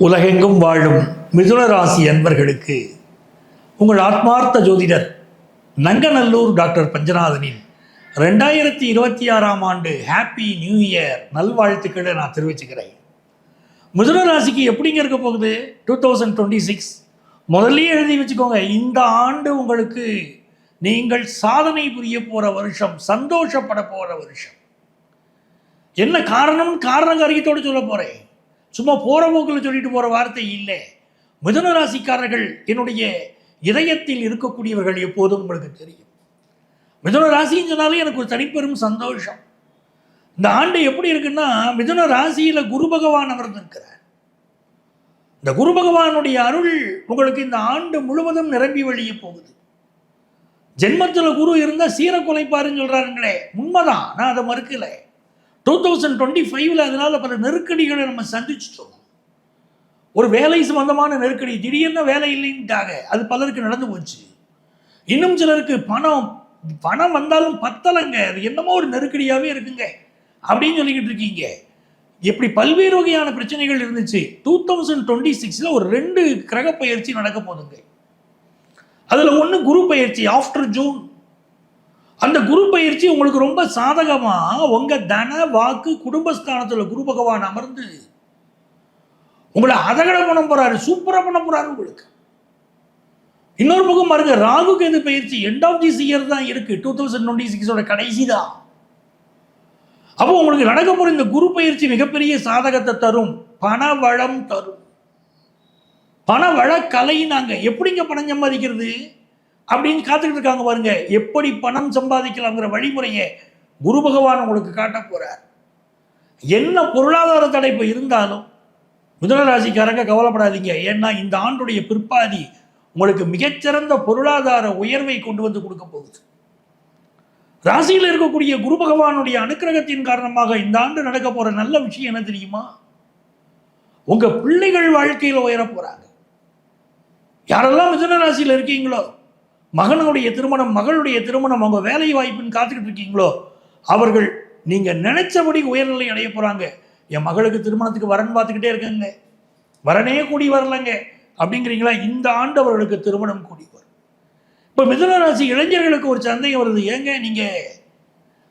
உலகெங்கும் வாழும் மிதுன ராசி அன்பர்களுக்கு உங்கள் ஆத்மார்த்த ஜோதிடர் நங்கநல்லூர் டாக்டர் பஞ்சநாதனின் ரெண்டாயிரத்தி இருபத்தி ஆறாம் ஆண்டு ஹாப்பி நியூ இயர் நல்வாழ்த்துக்களை நான் தெரிவிச்சுக்கிறேன். மிதுன ராசிக்கு எப்படிங்க இருக்க போகுது? டூ தௌசண்ட் டுவெண்ட்டி சிக்ஸ் முதல்லயே எழுதி வச்சுக்கோங்க. இந்த ஆண்டு உங்களுக்கு நீங்கள் சாதனை புரிய போகிற வருஷம் சந்தோஷப்பட போகிற வருஷம். என்ன காரணம்? காரண காரியத்தோடு சொல்ல போகிறேன் சும்மா போகிற போக்கில் சொல்லிட்டு போகிற வார்த்தை இல்லை. மிதுன ராசிக்காரர்கள் என்னுடைய இதயத்தில் இருக்கக்கூடியவர்கள் எப்போதும் உங்களுக்கு தெரியும். மிதுன ராசின்னு சொன்னாலே எனக்கு ஒரு தனிப்பெரும் சந்தோஷம். இந்த ஆண்டு எப்படி இருக்குன்னா மிதுன ராசியில் குரு பகவான் அமர்ந்திருக்கிறார். இந்த குரு பகவானுடைய அருள் உங்களுக்கு இந்த ஆண்டு முழுவதும் நிரம்பி வழிய போகுது. ஜென்மத்தில் குரு இருந்தால் சீர குலைப்பாருன்னு சொல்கிறாருங்களே உண்மைதான். நான் அதை மறுக்கலை. டூ தௌசண்ட் டுவெண்ட்டி ஃபைவ்ல அதனால பல நெருக்கடிகளை நம்ம சந்திச்சிட்டோம். ஒரு வேலை சம்பந்தமான நெருக்கடி திடீர்னு வேலை இல்லைன்ட்டாங்க. அது பலருக்கு நடந்து போச்சு. இன்னும் சிலருக்கு பணம் பணம் வந்தாலும் பத்தலைங்க. அது என்னமோ ஒரு நெருக்கடியாகவே இருக்குங்க. அப்படின்னு சொல்லிக்கிட்டு இருக்கீங்க. இப்படி பல்வேறு வகையான பிரச்சனைகள் இருந்துச்சு. டூ தௌசண்ட் டுவெண்ட்டி சிக்ஸில் ஒரு ரெண்டு கிரக பயிற்சி நடக்க போதுங்க. அதில் ஒன்று குரு பயிற்சி ஆஃப்டர் ஜூன் அந்த குரு பயிற்சி உங்களுக்கு ரொம்ப சாதகமாக உங்கள் தன வாக்கு குடும்பஸ்தானத்தில் குரு பகவான் அமர்ந்து உங்களை அதகட பண்ண போகிறாரு சூப்பராக பண்ண போகிறாரு உங்களுக்கு. இன்னொரு பக்கம் பாருங்க ராகு கேது பயிற்சி எண்ட் ஆஃப் திஸ் இயர் தான் இருக்கு டூ தௌசண்ட் டுவெண்ட்டி சிக்ஸோட கடைசி தான். அப்போ உங்களுக்கு நடக்க போகிற இந்த குரு பயிற்சி மிகப்பெரிய சாதகத்தை தரும் பண வளம் தரும். பண வள கலை நாங்கள் எப்படிங்க பணம் சம்பாதிக்கிறது? அப்படின்னு காத்துக்கிட்டு இருக்காங்க பாருங்க. எப்படி பணம் சம்பாதிக்கலாங்கிற வழிமுறையை குரு பகவான் உங்களுக்கு காட்ட போறார். என்ன பொருளாதார தடைப்பு இருந்தாலும் மிதனராசிக்காரங்க கவலைப்படாதீங்க. ஏன்னா இந்த ஆண்டுடைய பிற்பாதி உங்களுக்கு மிகச்சிறந்த பொருளாதார உயர்வை கொண்டு வந்து கொடுக்க போகுது. ராசியில் இருக்கக்கூடிய குரு பகவானுடைய அனுக்கிரகத்தின் காரணமாக இந்த ஆண்டு நடக்க போற நல்ல விஷயம் என்ன தெரியுமா? உங்க பிள்ளைகள் வாழ்க்கையில் உயர போறாங்க. யாரெல்லாம் மிதன ராசியில் இருக்கீங்களோ மகனுடைய திருமணம் மகளுடைய திருமணம் அவங்க வேலை வாய்ப்புன்னு காத்துக்கிட்டு இருக்கீங்களோ அவர்கள் நீங்கள் நினைச்சபடி உயர்நிலை அடைய போகிறாங்க என் மகளுக்கு திருமணத்துக்கு வரன் பார்த்துக்கிட்டே இருக்கேங்க. வரனே கூடி வரலங்க. அப்படிங்கிறீங்களா? இந்த ஆண்டு அவர்களுக்கு திருமணம் கூடி வரும். இப்போ மிதுனராசி இளைஞர்களுக்கு ஒரு சந்தேகம் வருது. ஏங்க நீங்கள்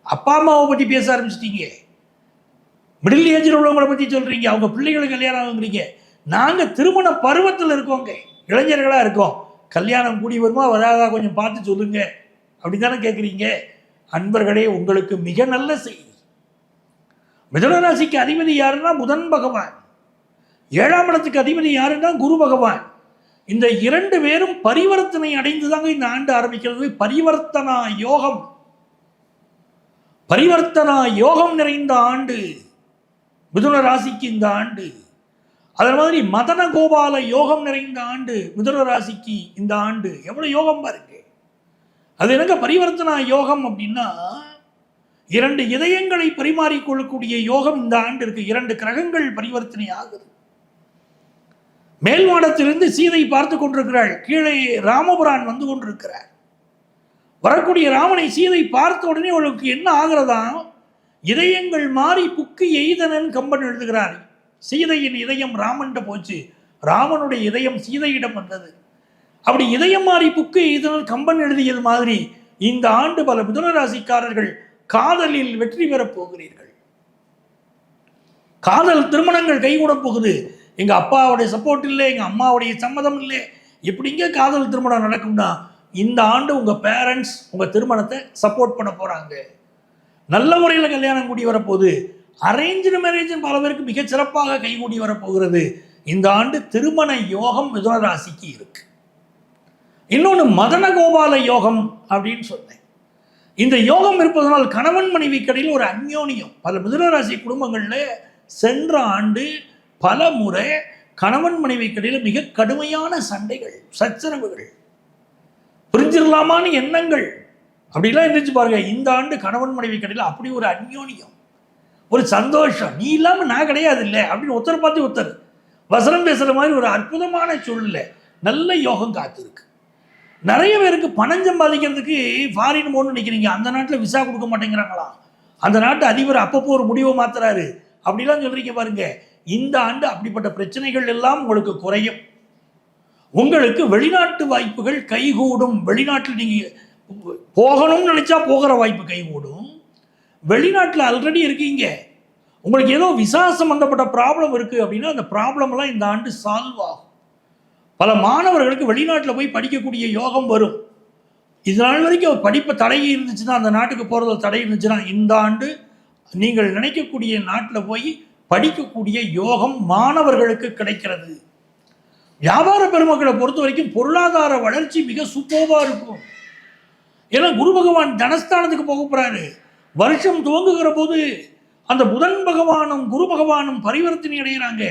அப்பா அம்மாவை பற்றி பேச ஆரம்பிச்சிட்டீங்க. மிடில் ஏஜில் உள்ளவங்களை பற்றி சொல்கிறீங்க அவங்க பிள்ளைகளுக்கு கல்யாணம் ஆகுங்கிறீங்க. நாங்கள் திருமண பருவத்தில் இருக்கோங்க. இளைஞர்களாக இருக்கோம். கல்யாணம் கூடி வருமா? வராதா கொஞ்சம் பார்த்து சொல்லுங்க. அப்படி தானே கேட்குறீங்க அன்பர்களே உங்களுக்கு மிக நல்ல செய்தி. மிதனராசிக்கு அதிபதி யாருன்னா புதன் பகவான். ஏழாம் இடத்துக்கு அதிபதி யாருன்னா குரு பகவான். இந்த இரண்டு பேரும் பரிவர்த்தனை அடைந்து தாங்க இந்த ஆண்டு ஆரம்பிக்கிறது. பரிவர்த்தனா யோகம். பரிவர்த்தனா யோகம் நிறைந்த ஆண்டு மிதுன ராசிக்கு இந்த ஆண்டு. அதன் மாதிரி மதன கோபால யோகம் நிறைந்த ஆண்டு மிதுன ராசிக்கு இந்த ஆண்டு எவ்வளோ யோகம் பாருங்க. அது என்னங்க பரிவர்த்தனா யோகம் அப்படின்னா இரண்டு இதயங்களை பரிமாறிக்கொள்ளக்கூடிய யோகம் இந்த ஆண்டு இருக்கு. இரண்டு கிரகங்கள் பரிவர்த்தனை ஆகுது. மேல்வாடத்திலிருந்து சீதை பார்த்து கொண்டிருக்கிறாள். கீழே ராமபுரான் வந்து கொண்டிருக்கிறார். வரக்கூடிய ராமனை சீதை பார்த்த உடனே அவளுக்கு என்ன ஆகிறதா? இதயங்கள் மாறி புக்கு எய்தனன் கம்பன் எழுதுகிறார். சீதையின் இதயம் ராமன்ட்ட போச்சு. ராமனுடைய இதயம் சீதையிடம் வந்தது. அப்படி இதயம் மாறி புக்கு இதனால் கம்பன் எழுதியது மாதிரி இந்த ஆண்டு பல மிதுனராசிக்காரர்கள் காதலில் வெற்றி பெறப் போகிறீர்கள். காதல் திருமணங்கள் கைகூட போகுது. எங்க அப்பாவுடைய சப்போர்ட் இல்லை எங்க அம்மாவுடைய சம்மதம் இல்லை. எப்படிங்க காதல் திருமணம் நடக்கும்னா இந்த ஆண்டு உங்க பேரண்ட்ஸ் உங்க திருமணத்தை சப்போர்ட் பண்ண போறாங்க. நல்ல முறையில் கல்யாணம் கூடி வரப்போகுது அரேஞ்சு மேரேஜ் பல பேருக்கு மிகச் சிறப்பாக கைகூடி வரப்போகிறது. இந்த ஆண்டு திருமண யோகம் மிதுன ராசிக்கு இருக்கு. இன்னொன்று மதன கோபால யோகம் அப்படின்னு சொன்னேன். இந்த யோகம் இருப்பதனால் கணவன் மனைவி கடையில் ஒரு அந்யோன்யம். பல மிதுன ராசி குடும்பங்களில் சென்ற ஆண்டு பல முறை கணவன் மனைவி கடையில் மிக கடுமையான சண்டைகள் சச்சரவுகள். புரிஞ்சிடலாமான்னு எண்ணங்கள். அப்படிலாம் இருந்துச்சு பாருங்க. இந்த ஆண்டு கணவன் மனைவி கடையில் அப்படி ஒரு அந்யோன்யம். ஒரு சந்தோஷம். நீ இல்லாமல் நான் கிடையாது இல்லை அப்படின்னு ஒருத்தர் பார்த்து ஒருத்தர். வசனம் பேசுகிற மாதிரி ஒரு அற்புதமான சூழ்நிலை. நல்ல யோகம் காத்திருக்கு. நிறைய பேருக்கு பணம் சம்பாதிக்கிறதுக்கு ஃபாரின் போகணும்னு நினைக்கிறீங்க. அந்த நாட்டில் விசா கொடுக்க மாட்டேங்கிறாங்களா? அந்த நாட்டு அதிபர் அப்பப்போ ஒரு முடிவை மாத்துறாரு. அப்படிலாம் சொல்கிறீங்க பாருங்க. இந்த ஆண்டு அப்படிப்பட்ட பிரச்சனைகள் எல்லாம் உங்களுக்கு குறையும். உங்களுக்கு வெளிநாட்டு வாய்ப்புகள் கைகூடும். வெளிநாட்டில் நீங்கள் போகணும்னு நினச்சா போகிற வாய்ப்பு கைகூடும். வெளிநாட்டில் ஆல்ரெடி இருக்கீங்க. உங்களுக்கு ஏதோ விசா சம்மந்தப்பட்ட ப்ராப்ளம் இருக்குது அப்படின்னா அந்த ப்ராப்ளம்லாம் இந்த ஆண்டு சால்வ் ஆகும். பல மாணவர்களுக்கு வெளிநாட்டில் போய் படிக்கக்கூடிய யோகம் வரும். இது நாள் வரைக்கும் படிப்பு தடை இருந்துச்சுன்னா அந்த நாட்டுக்கு போகிறதுல தடை இருந்துச்சுன்னா இந்த ஆண்டு நீங்கள் நினைக்கக்கூடிய நாட்டில் போய் படிக்கக்கூடிய யோகம் மாணவர்களுக்கு கிடைக்கிறது. வியாபார பெருமக்களை பொறுத்த வரைக்கும் பொருளாதார வளர்ச்சி மிக சூப்பர்வாக இருக்கும். ஏன்னா குரு பகவான் தனஸ்தானத்துக்கு போக போகிறாரு வருஷம் துவங்குகிற போது அந்த புதன் பகவானும் குரு பகவானும் பரிவர்த்தனை அடைகிறாங்க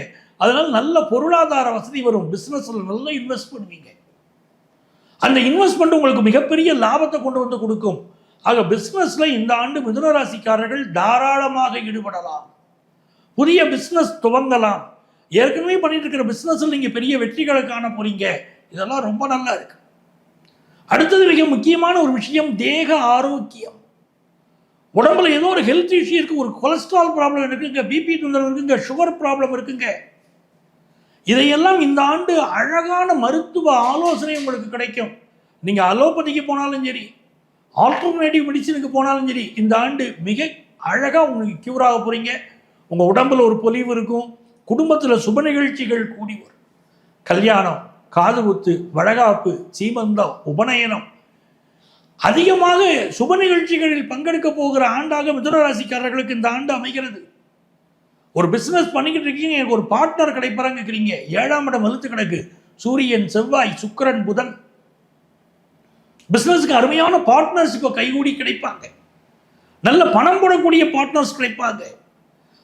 அதனால் நல்ல பொருளாதார வசதி வரும். பிஸ்னஸில் நல்லா இன்வெஸ்ட் பண்ணுவீங்க. அந்த இன்வெஸ்ட்மெண்ட் உங்களுக்கு மிகப்பெரிய லாபத்தை கொண்டு வந்து கொடுக்கும். ஆக பிஸ்னஸில் இந்த ஆண்டு மிதுனராசிக்காரர்கள் தாராளமாக ஈடுபடலாம். புதிய பிஸ்னஸ் துவங்கலாம். ஏற்கனவே பண்ணிட்டு இருக்கிற பிஸ்னஸில் நீங்கள் பெரிய வெற்றிகளை காண போறீங்க. இதெல்லாம் ரொம்ப நல்லா இருக்கு. அடுத்தது மிக முக்கியமான ஒரு விஷயம் தேக ஆரோக்கியம். உடம்புல ஏதோ ஒரு ஹெல்த் இஷ்யூ இருக்குது ஒரு கொலஸ்ட்ரால் ப்ராப்ளம் இருக்குங்க பிபி தொந்தரவு இருக்குங்க சுகர் ப்ராப்ளம் இருக்குங்க. இதையெல்லாம் இந்த ஆண்டு அழகான மருத்துவ ஆலோசனை உங்களுக்கு கிடைக்கும். நீங்கள் அலோபதிக்கு போனாலும் சரி ஆல்டர்னேட்டிவ் மெடிசனுக்கு போனாலும் சரி இந்த ஆண்டு மிக அழகாக உங்களுக்கு க்யூர் ஆக போகிறீங்க உங்கள் உடம்புல ஒரு பொலிவு இருக்கும் குடும்பத்தில் சுப நிகழ்ச்சிகள் கூடி வரும். கல்யாணம் காது குத்து வழகாப்பு சீமந்தம் உபநயனம் அதிகமாக சுப நிகழ்ச்சிகளில் பங்கெடுக்க போகிற ஆண்டாக மிதுன ராசிக்காரர்களுக்கு இந்த ஆண்டு அமைகிறது. ஒரு பிஸ்னஸ் பண்ணிக்கிட்டு இருக்கீங்க எனக்கு ஒரு பார்ட்னர் கிடைப்பாராங்க ஏழாம் இடம் வலுத்து கிடக்கு. சூரியன் செவ்வாய் சுக்கிரன் புதன். பிஸ்னஸுக்கு அருமையான பார்ட்னர்ஸ் இப்போ கைகூடி கிடைப்பாங்க. நல்ல பணம் போடக்கூடிய பார்ட்னர்ஸ் கிடைப்பாங்க.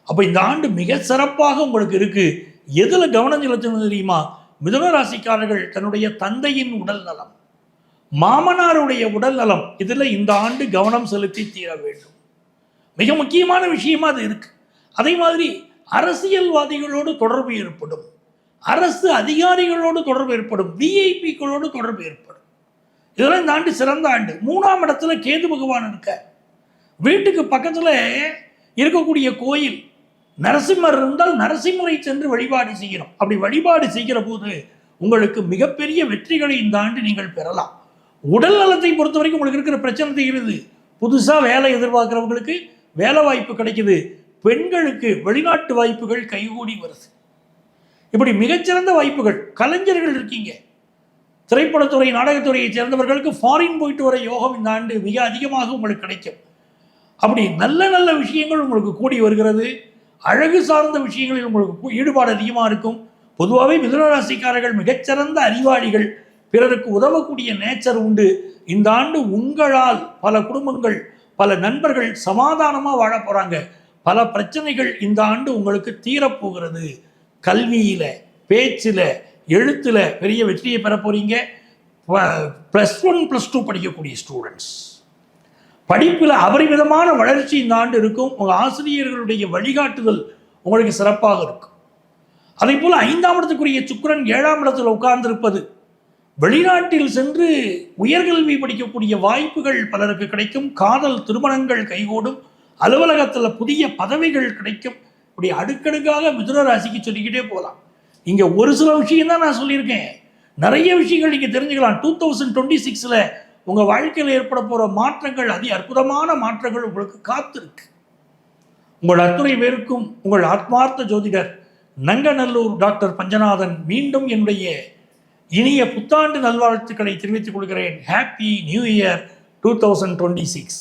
அப்போ இந்த ஆண்டு மிக சிறப்பாக உங்களுக்கு இருக்கு. எதில் கவனம் செலுத்தணும் தெரியுமா? மிதுன ராசிக்காரர்கள் தன்னுடைய தந்தையின் உடல் நலம். மாமனாருடைய உடல் நலம் இதில் இந்த ஆண்டு கவனம் செலுத்தி தீர வேண்டும். மிக முக்கியமான விஷயமா அது இருக்கு. அதே மாதிரி அரசியல்வாதிகளோடு தொடர்பு ஏற்படும். அரசு அதிகாரிகளோடு தொடர்பு ஏற்படும். விஐபிக்களோடு தொடர்பு ஏற்படும். இதெல்லாம் இந்த ஆண்டு சிறந்த ஆண்டு. மூணாம் இடத்துல கேது பகவான் இருக்க வீட்டுக்கு பக்கத்தில் இருக்கக்கூடிய கோயில் நரசிம்மர் இருந்தால் நரசிம்மரை சென்று வழிபாடு செய்யணும். அப்படி வழிபாடு செய்கிற போது உங்களுக்கு மிகப்பெரிய வெற்றிகளை இந்த ஆண்டு நீங்கள் பெறலாம். உடல் நலத்தை பொறுத்த வரைக்கும் உங்களுக்கு இருக்கிற பிரச்சனை தீருது. புதுசாக வேலை எதிர்பார்க்குறவங்களுக்கு வேலை வாய்ப்பு கிடைக்குது. பெண்களுக்கு வெளிநாட்டு வாய்ப்புகள் கைகூடி வருது. இப்படி மிகச்சிறந்த வாய்ப்புகள். கலைஞர்கள் இருக்கீங்க. திரைப்படத்துறை நாடகத்துறையை சேர்ந்தவர்களுக்கு ஃபாரின் போயிட்டு வர யோகம் இந்த ஆண்டு மிக அதிகமாக உங்களுக்கு கிடைக்கும். அப்படி நல்ல நல்ல விஷயங்கள் உங்களுக்கு கூடி வருகிறது. அழகு சார்ந்த விஷயங்களில் உங்களுக்கு ஈடுபாடு அதிகமாக இருக்கும். பொதுவாகவே மிதுனராசிக்காரர்கள் மிகச்சிறந்த அறிவாளிகள். பிறருக்கு உதவக்கூடிய நேச்சர் உண்டு. இந்த ஆண்டு உங்களால் பல குடும்பங்கள் பல நண்பர்கள் சமாதானமாக வாழ போகிறாங்க பல பிரச்சனைகள் இந்த ஆண்டு உங்களுக்கு தீரப்போகிறது. கல்வியில் பேச்சில் எழுத்தில் பெரிய வெற்றியை பெற போகிறீங்க ப்ளஸ் ஒன் ப்ளஸ் டூ படிக்கக்கூடிய ஸ்டூடெண்ட்ஸ் படிப்பில் அபரிமிதமான வளர்ச்சி இந்த ஆண்டு இருக்கும். உங்கள் ஆசிரியர்களுடைய வழிகாட்டுதல் உங்களுக்கு சிறப்பாக இருக்கும். அதே போல் ஐந்தாம் இடத்துக்குரிய சுக்கரன் ஏழாம் இடத்தில் உட்கார்ந்திருப்பது வெளிநாட்டில் சென்று உயர்கல்வி படிக்கக்கூடிய வாய்ப்புகள் பலருக்கு கிடைக்கும். காதல் திருமணங்கள் கைகூடும். அலுவலகத்தில் புதிய பதவிகள் கிடைக்கும். இப்படி அடுக்கடுக்காக மிதுன ராசிக்கு சொல்லிக்கிட்டே போகலாம். இங்கே ஒரு சில விஷயம் தான் நான் சொல்லியிருக்கேன். நிறைய விஷயங்கள் நீங்கள் தெரிஞ்சுக்கலாம். டூ தௌசண்ட் டுவெண்ட்டி சிக்ஸில் உங்கள் வாழ்க்கையில் ஏற்பட போகிற மாற்றங்கள் அதி அற்புதமான மாற்றங்கள் உங்களுக்கு காத்திருக்கு. உங்கள் அத்துணை பேருக்கும் உங்கள் ஆத்மார்த்த ஜோதிடர் நங்கநல்லூர் டாக்டர் பஞ்சநாதன் மீண்டும் என்னுடைய இனிய புத்தாண்டு நல்வாழ்த்துக்களை தெரிவித்துக் கொள்கிறேன். Happy new year two thousand twenty six